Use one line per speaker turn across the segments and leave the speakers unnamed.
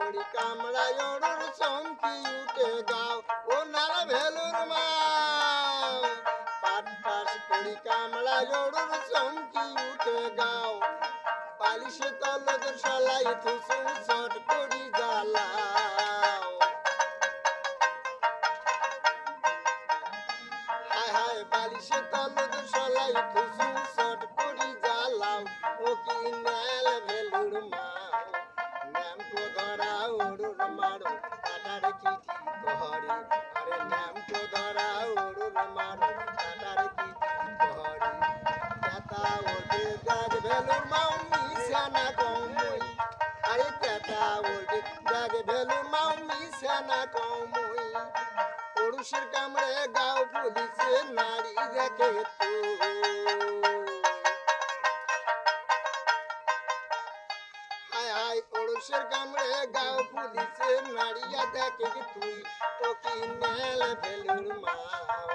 করি কামড়ায় ওড়ুর চমকি উঠে গাও ও নালা ভেলুর মা। পাট্টাস করি কামড়ায় ওড়ুর চমকি উঠে গাও পালিশে তলদের সলাই থুসু চট করি জ্বালাও। হায় হায় বালিশে তলদের সলাই থুসু পুরুষের কামড়ে গাও পুলিশে নারী দেখে তো হায় হায় কামড়ে গাও পুলিশে নারিয়া দেখে তুই ও কি নেল ভেলুর মাও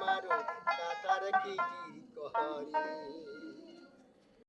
কো ধরা অরুণ কি কহরি।